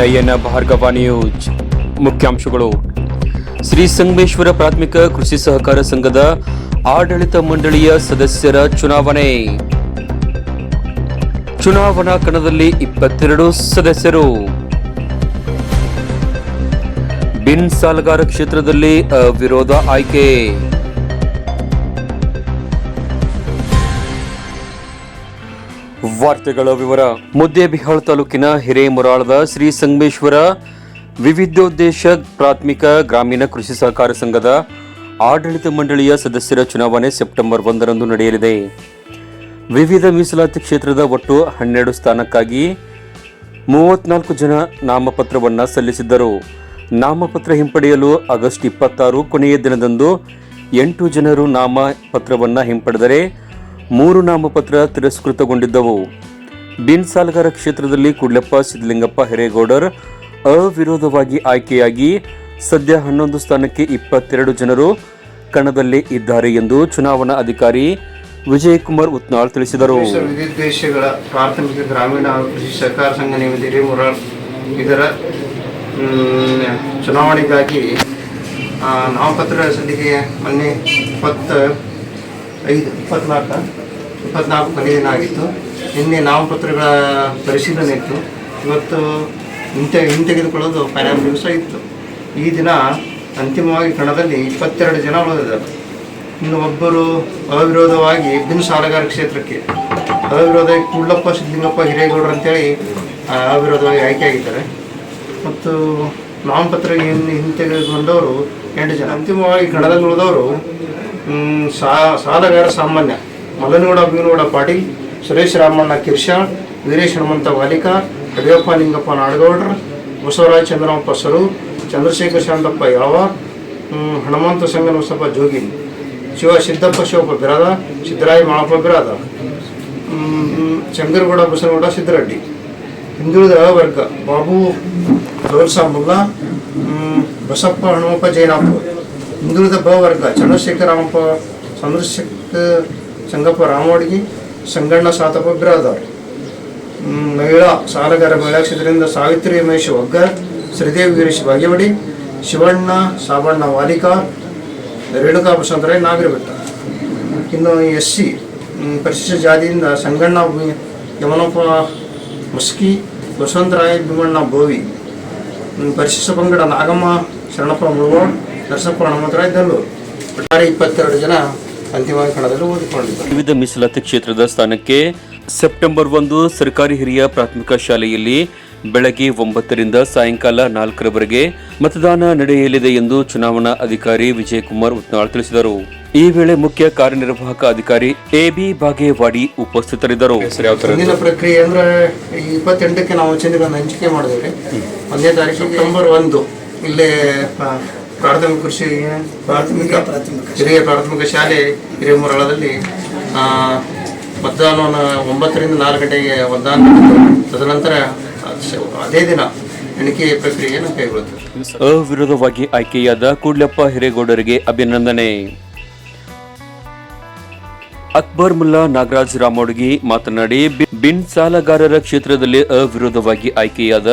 ನಯನ Bhargava news. ಮುಖ್ಯಾಂಶಗಳು. ಶ್ರೀ ಸಂಗಮೇಶ್ವರ ಪ್ರಾಥಮಿಕ ಕೃಷಿ ಸಹಕಾರ ಸಂಘದ ಆಡಳಿತ ಮಂಡಳಿಯ ಸದಸ್ಯರ ಚುನಾವಣೆ. ಚುನಾವಣಾ ಕಣದಲ್ಲಿ ಇಪ್ಪತ್ತೆರಡು ಸದಸ್ಯರು. ಬಿನ್ ಸಾಲಗಾರ ಕ್ಷೇತ್ರದಲ್ಲಿ ಅವಿರೋಧ ಆಯ್ಕೆ. ವಾರ್ತೆಗಳ ವಿವರ. ಮುದ್ದೇಬಿಹಾಳ್ ತಾಲೂಕಿನ ಹಿರೇಮುರಾಳದ ಶ್ರೀ ಸಂಗಮೇಶ್ವರ ವಿವಿಧೋದ್ದೇಶ ಪ್ರಾಥಮಿಕ ಗ್ರಾಮೀಣ ಕೃಷಿ ಸಹಕಾರ ಸಂಘದ ಆಡಳಿತ ಮಂಡಳಿಯ ಸದಸ್ಯರ ಚುನಾವಣೆ ಸೆಪ್ಟೆಂಬರ್ ಒಂದರಂದು ನಡೆಯಲಿದೆ. ವಿವಿಧ ಮೀಸಲಾತಿ ಕ್ಷೇತ್ರದ ಒಟ್ಟು ಹನ್ನೆರಡು ಸ್ಥಾನಕ್ಕಾಗಿ ಮೂವತ್ನಾಲ್ಕು ಜನ ನಾಮಪತ್ರವನ್ನು ಸಲ್ಲಿಸಿದ್ದರು. ನಾಮಪತ್ರ ಹಿಂಪಡೆಯಲು ಆಗಸ್ಟ್ ಇಪ್ಪತ್ತಾರು ಕೊನೆಯ ದಿನದಂದು ಎಂಟು ಜನರು ನಾಮಪತ್ರವನ್ನು ಹಿಂಪಡೆದರೆ ಮೂರು ನಾಮಪತ್ರ ತಿರಸ್ಕೃತಗೊಂಡಿದ್ದವು. ಬಿನ್ ಸಾಲಗಾರ ಕ್ಷೇತ್ರದಲ್ಲಿ ಕುಡ್ಲಪ್ಪ ಸಿದ್ದಲಿಂಗಪ್ಪ ಹಿರೇಗೌಡರ್ ಅವಿರೋಧವಾಗಿ ಆಯ್ಕೆಯಾಗಿ ಸದ್ಯ ಹನ್ನೊಂದು ಸ್ಥಾನಕ್ಕೆ ಇಪ್ಪತ್ತೆರಡು ಜನರು ಕಣದಲ್ಲೇ ಇದ್ದಾರೆ ಎಂದು ಚುನಾವಣಾ ಅಧಿಕಾರಿ ವಿಜಯಕುಮಾರ್ ಉತ್ನಾಳ್ ತಿಳಿಸಿದರು. ವಿದೇಶಗಳ ಪ್ರಾಥಮಿಕ ಗ್ರಾಮೀಣ ಕೃಷಿ ಸಹಕಾರ ಸಂಘ ನಿಮಿತಿ ಮುರಾಳ್ ಇದರ ಚುನಾವಣೆಗಾಗಿ ನಾಮಪತ್ರ ಸಲ್ಲಿಕೆ ಮೊನ್ನೆ ಇಪ್ಪತ್ತ ಐದು, ಇಪ್ಪತ್ನಾಲ್ಕು ಇಪ್ಪತ್ನಾಲ್ಕು ಕೊನೆಯ ದಿನ ಆಗಿತ್ತು ನಿನ್ನೆ ನಾಮಪತ್ರಗಳ ಪರಿಶೀಲನೆ ಇತ್ತು. ಇವತ್ತು ಹಿಂತೆ, ಹಿಂತೆಗೆದುಕೊಳ್ಳೋದು ಫೈನಲ್ ದಿವಸ ಇತ್ತು. ಈ ದಿನ ಅಂತಿಮವಾಗಿ ಕಣದಲ್ಲಿ ಇಪ್ಪತ್ತೆರಡು ಜನ ಉಳಿದಿದ್ದಾರೆ. ಇನ್ನು ಒಬ್ಬರು ಅವಿರೋಧವಾಗಿ ಬಿನ್ ಸಾಲಗಾರ ಕ್ಷೇತ್ರಕ್ಕೆ, ಅವಿರೋಧ ಕುಳ್ಳಪ್ಪ ಸಿದ್ದಲಿಂಗಪ್ಪ ಹಿರೇಗೌಡರು ಅಂತೇಳಿ ಅವಿರೋಧವಾಗಿ ಆಯ್ಕೆಯಾಗಿದ್ದಾರೆ. ಮತ್ತು ನಾಮಪತ್ರ ಹಿಂತೆಗೆದುಕೊಂಡವರು ಎಂಟು ಜನ. ಅಂತಿಮವಾಗಿ ಕಣದಲ್ಲಿ ಉಳಿದವರು ಸಾಲಗಾರ ಸಾಮಾನ್ಯ. ಮಲನಗೌಡ ಬೀನಗೌಡ ಪಾಟೀಲ್ ಸುರೇಶ್ ರಾಮಣ್ಣ ಕಿರ್ಶಾಳ್ ವೀರೇಶ್ ಹನುಮಂತ ವಾಲಿಕ ಕಡಿಯಪ್ಪ ನಿಂಗಪ್ಪ ನಾಡಗೌಡ್ರ ಬಸವರಾಜ ಚಂದ್ರಮಪ್ಪ ಸರು ಚಂದ್ರಶೇಖರ್ ಶಾಂತಪ್ಪ ಯಾವ ಹನುಮಂತ ಸಂಗನಬಸಪ್ಪ ಜೋಗಿ ಶಿವ ಸಿದ್ದಪ್ಪ ಶಿವಪ್ಪ ಬಿರಾದ ಸಿದ್ದರಾಯ ಮಾಳಪ್ಪ ಬಿರಾದ ಚಂದ್ರಗೌಡ ಬಸನಗೌಡ ಸಿದ್ದರೆಡ್ಡಿ. ಹಿಂದುಳಿದ ವರ್ಗ ಬಾಬು ದೋಲ್ಸಾಂಬುಲ್ಲ ಮ್, ಬಸಪ್ಪ ಹನುಮಪ್ಪ ಜೈನಪ್ಪ ಹಿಂದುಳಿದ ಬವರ್ಗ ವರ್ಗ ಚಂದ್ರಶೇಖರ ರಾಮಪ್ಪ ಚಂದ್ರಶೇಖರ್ ಚಂಗಪ್ಪ ರಾಮೋಡ್ಗಿ ಸಂಗಣ್ಣ ಸಾತಪ್ಪ ಬಿರಾದವ್ರು ಮಹಿಳಾ ಸಾಲಗಾರ ಮಹಿಳಾ ಕ್ಷೇತ್ರದಿಂದ ಸಾವಿತ್ರಿ ರಮೇಶ್ ಒಗ್ಗ ಶ್ರೀದೇವಿ ವೀರೇಶ್ ಬಾಗೇವಾಡಿ ಶಿವಣ್ಣ ಸಾಬಣ್ಣ ವಾಲಿಕಾ ರೇಣುಕಾ ಬಸವಂತರಾಯ್ ನಾಗರಬೆಟ್ಟ. ಇನ್ನು ಎಸ್ ಸಿ ಪರಿಶಿಷ್ಟ ಜಾತಿಯಿಂದ ಸಂಗಣ್ಣ ಯಮನಪ್ಪ ಮುಸ್ಕಿ ಬಸವಂತರಾಯ್ ಭೀಮಣ್ಣ ಹ್ಮ್, ಪರಿಶಿಷ್ಟ ಪಂಗಡ ನಾಗಮ್ಮ ಶರಣಪ್ಪ ಮುಳಗೋಡ್ ನರಸಪ್ಪ ಹನುಮಂತರಾಯ್ ದಲ್ಲೂರು ಒಟ್ಟಾರೆ ಇಪ್ಪತ್ತೆರಡು ಜನ ಅಂತಿಮವಾಗಿ ಕಣದಲ್ಲಿ ಓದಿಕೊಂಡಿದ್ದಾರೆ. ವಿವಿಧ ಮೀಸಲಾತಿ ಕ್ಷೇತ್ರದ ಸ್ಥಾನಕ್ಕೆ ಸೆಪ್ಟೆಂಬರ್ ಒಂದು ಸರ್ಕಾರಿ ಹಿರಿಯ ಪ್ರಾಥಮಿಕ ಶಾಲೆಯಲ್ಲಿ ಬೆಳಗ್ಗೆ ಒಂಬತ್ತರಿಂದ ಸಾಯಂಕಾಲ ನಾಲ್ಕರವರೆಗೆ ಮತದಾನ ನಡೆಯಲಿದೆ ಎಂದು ಚುನಾವಣಾ ಅಧಿಕಾರಿ ವಿಜಯಕುಮಾರ್ ಉತ್ನಾಳ್ ತಿಳಿಸಿದರು. ಈ ವೇಳೆ ಮುಖ್ಯ ಕಾರ್ಯನಿರ್ವಾಹಕ ಅಧಿಕಾರಿ ಎಬಿ ಬಾಗೇವಾಡಿ ಉಪಸ್ಥಿತರಿದ್ದರು. ಮುಂದಿನ ಪ್ರಕ್ರಿಯೆ ಅಂದ್ರೆ ಇಪ್ಪತ್ತೆಂಟಕ್ಕೆ ನಾವು ಚಂದಿಗಳನ್ನು ಹಂಚಿಕೆ ಮಾಡಿದ್ರೆ ಒಂದನೇ ತಾರೀಕು ಸೆಪ್ಟೆಂಬರ್ ಒಂದು. ಇಲ್ಲೇ ಪ್ರಾಥಮಿಕ ಕೃಷಿ, ಪ್ರಾಥಮಿಕ, ಹಿರಿಯ ಪ್ರಾಥಮಿಕ ಶಾಲೆ ಹಿರೇಮುರಳದಲ್ಲಿ ಮರಳದಲ್ಲಿ ಮತದಾನವನ್ನು ಒಂಬತ್ತರಿಂದ ನಾಲ್ಕು ಗಂಟೆಗೆ ಮತದಾನ ತದನಂತರ ಅದೇ ದಿನ ಎಣಿಕೆ ಪ್ರಕ್ರಿಯೆಯನ್ನು ಕೈಗೊಳ್ಳುತ್ತದೆ ಅವಿರೋಧವಾಗಿ ಆಯ್ಕೆಯಾದ ಕೂಡ್ಲಪ್ಪ ಹಿರೇಗೌಡರಿಗೆ ಅಭಿನಂದನೆ. ಅಕ್ಬರ್ ಮುಲ್ಲಾ ನಾಗರಾಜ್ ರಾಮೋಡ್ಗಿ ಮಾತನಾಡಿ ಬಿನ್ ಸಾಲಗಾರರ ಕ್ಷೇತ್ರದಲ್ಲಿ ಅವಿರೋಧವಾಗಿ ಆಯ್ಕೆಯಾದ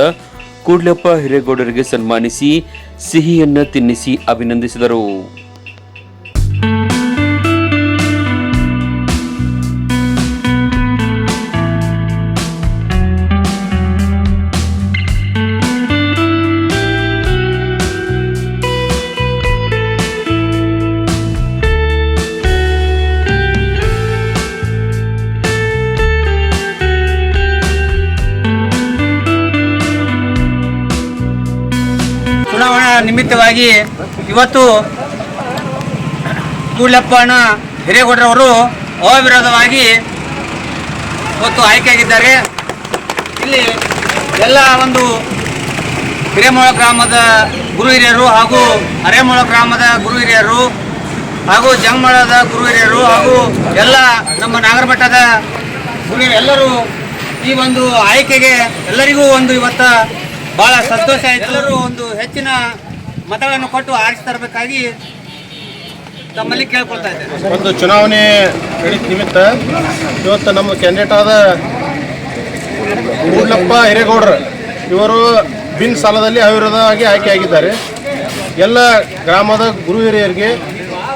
ಕೂಡ್ಲಪ್ಪ ಹಿರೇಗೌಡರಿಗೆ ಸನ್ಮಾನಿಸಿ ಸಿಹಿಯನ್ನ ತಿನ್ನಿಸಿ ಅಭಿನಂದಿಸಿದರು. ನಿಮಿತ್ತವಾಗಿ ಇವತ್ತು ಕೂಡ್ಲಪ್ಪನ ಹಿರೇಗೌಡರವರು ಅವಿರೋಧವಾಗಿ ಇವತ್ತು ಆಯ್ಕೆಯಾಗಿದ್ದಾರೆ. ಇಲ್ಲಿ ಎಲ್ಲ ಒಂದು ಹಿರೇಮೊಳ ಗ್ರಾಮದ ಗುರು ಹಿರಿಯರು ಹಾಗೂ ಅರೇಮೊಳ ಗ್ರಾಮದ ಗುರು ಹಿರಿಯರು ಹಾಗೂ ಜಂಗಮಳದ ಗುರು ಹಿರಿಯರು ಹಾಗೂ ಎಲ್ಲ ನಮ್ಮ ನಾಗರಮಠದ ಗುರು ಎಲ್ಲರೂ ಈ ಒಂದು ಆಯ್ಕೆಗೆ ಎಲ್ಲರಿಗೂ ಒಂದು ಇವತ್ತ ಭಾಳ ಸಂತೋಷ ಆಯಿತು. ಎಲ್ಲರೂ ಒಂದು ಹೆಚ್ಚಿನ ಮತಗಳನ್ನು ಕೊಟ್ಟು ಆರಿಸಿ ತರಬೇಕಾಗಿ ತಮ್ಮಲ್ಲಿ ಕೇಳ್ಕೊಳ್ತಾ ಇದ್ದೇನೆ. ಒಂದು ಚುನಾವಣೆ ನಿಮಿತ್ತ ಇವತ್ತು ನಮ್ಮ ಕ್ಯಾಂಡಿಡೇಟ್ ಆದ ಗುಡ್ಲಪ್ಪ ಹಿರೇಗೌಡ್ರು, ಇವರು ಬಿನ್ ಸಾಲದಲ್ಲಿ ಅವಿರೋಧವಾಗಿ ಆಯ್ಕೆಯಾಗಿದ್ದಾರೆ. ಎಲ್ಲ ಗ್ರಾಮದ ಗುರು ಹಿರಿಯರಿಗೆ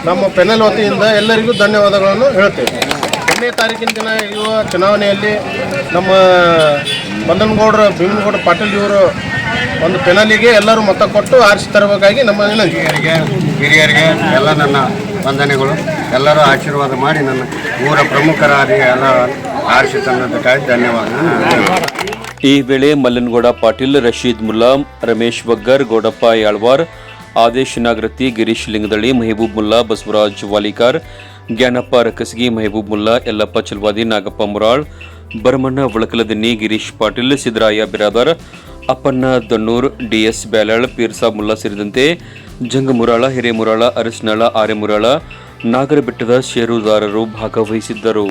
ನಮ್ಮ ಪೆನಲ್ ವತಿಯಿಂದ ಎಲ್ಲರಿಗೂ ಧನ್ಯವಾದಗಳನ್ನು ಹೇಳ್ತೇವೆ ಒಂದನೇ ತಾರೀಕಿನ ದಿನ ಇರುವ ಚುನಾವಣೆಯಲ್ಲಿ ನಮ್ಮ ಬಂಧನಗೌಡರ ಭೀಮನಗೌಡ ಪಾಟೀಲ್ ಇವರು ಒಂದು ಪೆನಲಿಗೆ ಎಲ್ಲರೂ ಮತ ಕೊಟ್ಟು ಆರಿಸಿ ತರಬೇಕಾಗಿ ನಮ್ಮ ವಿನಂತಿ. ಹಿರಿಯರಿಗೆ ಹಿರಿಯರಿಗೆ ಎಲ್ಲ ನನ್ನ ವಂದನೆಗಳು. ಎಲ್ಲರೂ ಆಶೀರ್ವಾದ ಮಾಡಿ ನನ್ನ ಊರ ಪ್ರಮುಖರಾದ ಎಲ್ಲ ಆರಿಸಿ ತಂದದಕ್ಕಾಗಿ ಧನ್ಯವಾದ. ಈ ವೇಳೆ ಮಲ್ಲನಗೌಡ ಪಾಟೀಲ್ ರಶೀದ್ ಮುಲ್ಲಾ ರಮೇಶ್ ಬಗ್ಗರ್ ಗೌಡಪ್ಪ ಯಾಳ್ವಾರ್ ಆದೇಶ್ ನಾಗರತಿ ಗಿರೀಶ್ ಲಿಂಗದಳ್ಳಿ ಮೆಹಬೂಬ್ ಮುಲ್ಲಾ ಬಸವರಾಜ್ ವಾಲಿಕಾರ್ ಜ್ಞಾನಪ್ಪ ರಕಸಗಿ ಮೆಹಬೂಬ್ ಮುಲ್ಲಾ ಯಲ್ಲಪ್ಪ ಚಲ್ವಾದಿ ನಾಗಪ್ಪ ಮುರಾಳ್ ಭರಮಣ್ಣ ಒಳಕಲದಿನ್ನಿ ಗಿರೀಶ್ ಪಾಟೀಲ್ ಸಿದ್ದರಾಯ ಬಿರಾದರ್ ಅಪ್ಪಣ್ಣ ದನ್ನೂರ್ ಡಿಎಸ್ ಬ್ಯಾಲಾಳ್ ಪೀರ್ಸಾ ಮುಲ್ಲಾ ಸೇರಿದಂತೆ ಜಂಗಮುರಾಳ ಹಿರೇಮುರಾಳ ಅರಸನಾಳ ಆರೆಮುರಾಳ ನಾಗರಬೆಟ್ಟದ ಷೇರುದಾರರು ಭಾಗವಹಿಸಿದ್ದರು.